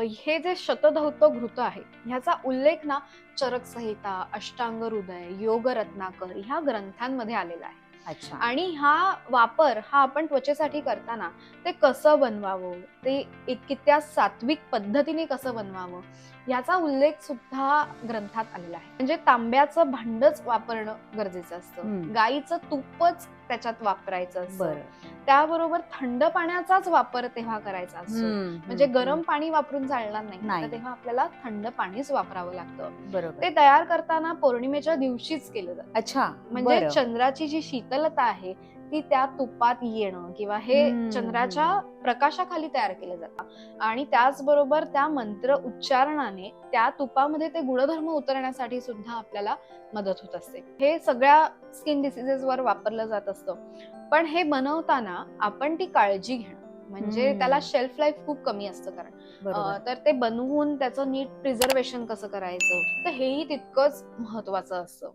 हे जे शतधौत घृत आहे ह्याचा उल्लेख ना चरक संहिता अष्टांग हृदय योग रत्नाकर ह्या ग्रंथांमध्ये आलेला आहे. अच्छा. आणि हा वापर हा आपण त्वचेसाठी करताना ते कसं बनवावं ते कित्या सात्विक पद्धतीने कसं बनवावं याचा उल्लेख सुद्धा ग्रंथात आलेला आहे. म्हणजे तांब्याचं भांडच वापरणं गरजेचं असतं. गाईचं तुपच त्याच्यात वापरायचं असतं. त्याबरोबर थंड पाण्याचाच वापर तेव्हा करायचा असतो. म्हणजे गरम पाणी वापरून चालणार नाही. तर तेव्हा आपल्याला थंड पाणीच वापरावं लागतं. बरोबर. ते तयार करताना पौर्णिमेच्या दिवशीच केलं जातं. अच्छा म्हणजे. चंद्राची जी शीतलता आहे ती त्या तुपात येणं किंवा हे चंद्राच्या प्रकाशाखाली तयार केलं जातं. आणि त्याचबरोबर त्या मंत्र उच्चारणाने त्या तुपामध्ये ते गुणधर्म उतरण्यासाठी सुद्धा आपल्याला मदत होत असते. हे सगळ्या स्किन डिसिजेस वर वापरलं जात असतं. पण हे बनवताना आपण ती काळजी घेणं. म्हणजे. त्याला शेल्फ लाईफ खूप कमी असतं कारण. तर ते बनवून त्याचं नीट प्रिझर्वेशन कसं करायचं? तर हेही तितकंच महत्वाचं असतं.